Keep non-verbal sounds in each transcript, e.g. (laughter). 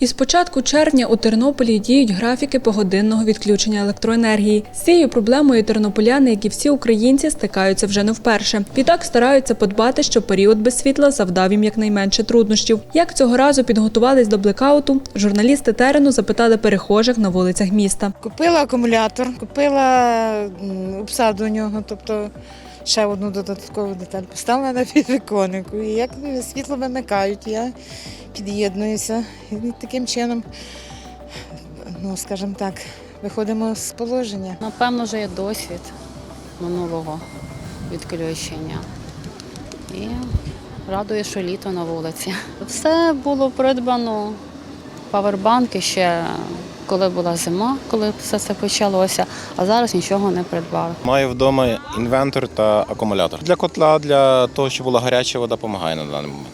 Із початку червня у Тернополі діють графіки погодинного відключення електроенергії. З цією проблемою тернополяни, як і всі українці, стикаються вже не вперше. Відтак стараються подбати, щоб період без світла завдав їм якнайменше труднощів. Як цього разу підготувались до блекауту, журналісти терену запитали перехожих на вулицях міста. Купила акумулятор, купила обсаду у нього, тобто ще одну додаткову деталь. Поставила на підвіконнику. І як світло вимикають, я під'єднуюся. І таким чином, ну скажімо так, виходимо з положення. Напевно, вже є досвід минулого відключення. І радує, що літо на вулиці. Все було придбано, павербанки ще коли була зима, коли все це почалося, а зараз нічого не придбали. Маю вдома інвентор та акумулятор. Для котла, для того, щоб була гаряча вода, допомагає на даний момент.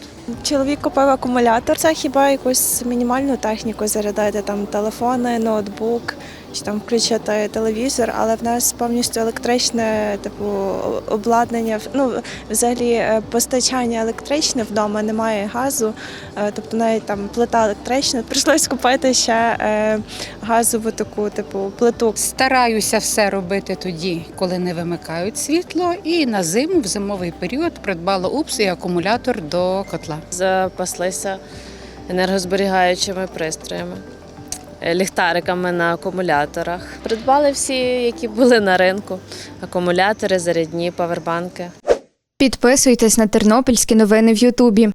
Чоловік купив акумулятор. Це хіба якусь мінімальну техніку зарядити, там телефони, ноутбук чи там включити телевізор, але в нас повністю електричне, типу, обладнання. Ну, взагалі е, постачання електричне вдома, немає газу, е, тобто навіть там плита електрична. (laughs) Прийшлось купити ще е, газову таку, типу, плиту. Стараюся все робити тоді, коли не вимикають світло, і на зиму, в зимовий період, придбала упс і акумулятор до котла. запаслися енергозберігаючими пристроями, ліхтариками на акумуляторах. Придбали всі, які були на ринку: акумулятори, зарядні, павербанки. Підписуйтесь на тернопільські новини в Ютубі.